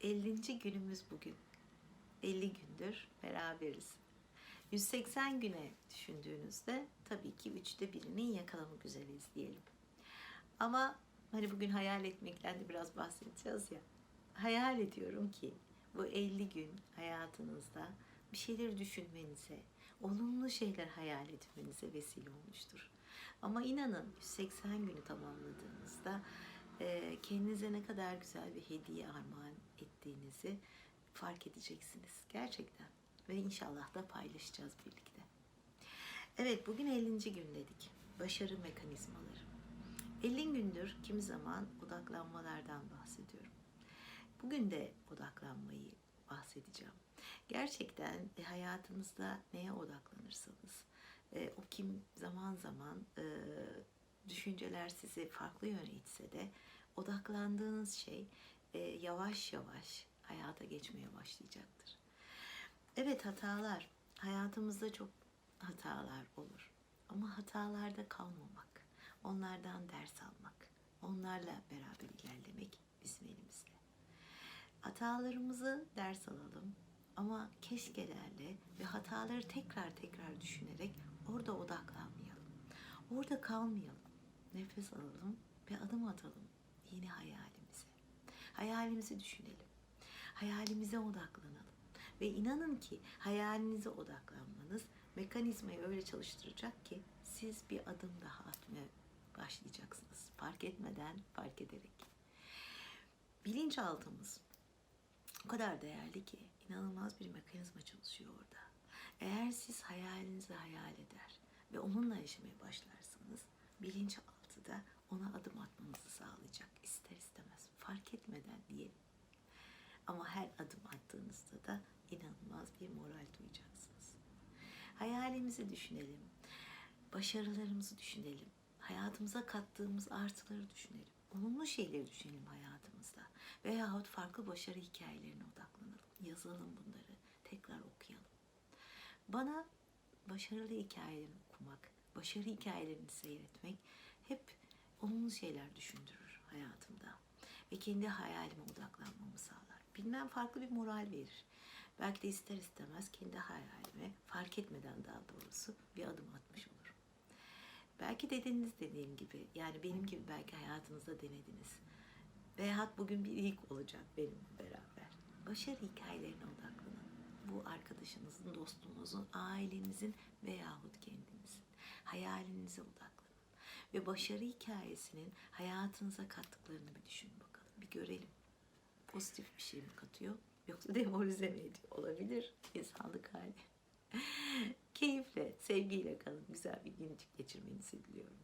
50. günümüz bugün. 50 gündür beraberiz. 180 güne düşündüğünüzde tabii ki üçte birinin yakalamak üzereyiz diyelim. Ama hani bugün hayal etmekten de biraz bahsedeceğiz ya. Hayal ediyorum ki bu 50 gün hayatınızda bir şeyleri düşünmenize, olumlu şeyler hayal etmenize vesile olmuştur. Ama inanın 180 günü tamamladığınızda kendinize ne kadar güzel bir hediye armağan ettiğinizi fark edeceksiniz. Gerçekten. Ve inşallah da paylaşacağız birlikte. Evet bugün 50. gün dedik. Başarı mekanizmaları. 50 gündür kimi zaman odaklanmalardan bahsediyorum. Bugün de odaklanmayı bahsedeceğim. Gerçekten e, hayatınızda neye odaklanırsanız, e, o kim zaman zaman e, düşünceler sizi farklı yöne itse de odaklandığınız şey e, yavaş yavaş hayata geçmeye başlayacaktır. Evet hatalar, hayatımızda çok hatalar olur. Ama hatalarda kalmamak, onlardan ders almak, onlarla beraber ilerlemek bizim elimizde. Hatalarımızı ders alalım ama keşkelerle ve hataları tekrar tekrar düşünerek orada odaklanmayalım. Orada kalmayalım. Nefes alalım ve adım atalım yeni hayalimize. Hayalimizi düşünelim. Hayalimize odaklanalım. Ve inanın ki hayalinize odaklanmanız mekanizmayı öyle çalıştıracak ki siz bir adım daha atmaya başlayacaksınız. Fark etmeden fark ederek. Bilinçaltımız o kadar değerli ki inanılmaz bir mekanizma çalışıyor orada. Eğer siz hayalinizi hayal eder ve onunla yaşamaya başlarsanız bilinçaltı da ona adım atmanızı sağlayacak. İster istemez fark etmeden diyelim. Ama her adım attığınızda da inanılmaz bir moral duyacaksınız. Hayalimizi düşünelim. Başarılarımızı düşünelim. Hayatımıza kattığımız artıları düşünelim. Olumlu şeyleri düşünelim hayatımızda. Veyahut farklı başarı hikayelerine odaklanalım. Yazalım bunları. Tekrar okuyalım. Bana başarılı hikayelerini okumak, başarı hikayelerini seyretmek hep olumlu şeyler düşündürür hayatımda. Ve kendi hayalime odaklanmamı sağlar. Bilmem farklı bir moral verir. Belki de ister istemez kendi hayalime fark etmeden daha doğrusu bir adım atmış olurum. Belki dediniz dediğim gibi yani benim gibi belki hayatınızda denediniz. Veyahut bugün bir ilk olacak benimle beraber. Başarı hikayelerine odaklanın. Bu arkadaşınızın, dostunuzun, ailenizin veyahut kendinizin. Hayalinize odaklanın. Ve başarı hikayesinin hayatınıza kattıklarını bir düşünün bakalım. Bir görelim. Pozitif bir şey mi katıyor? Yoksa demoralize mi ediyor? Olabilir. İnsanlık hali. Keyifle, sevgiyle kalın. Güzel bir gün geçirmenizi diliyorum.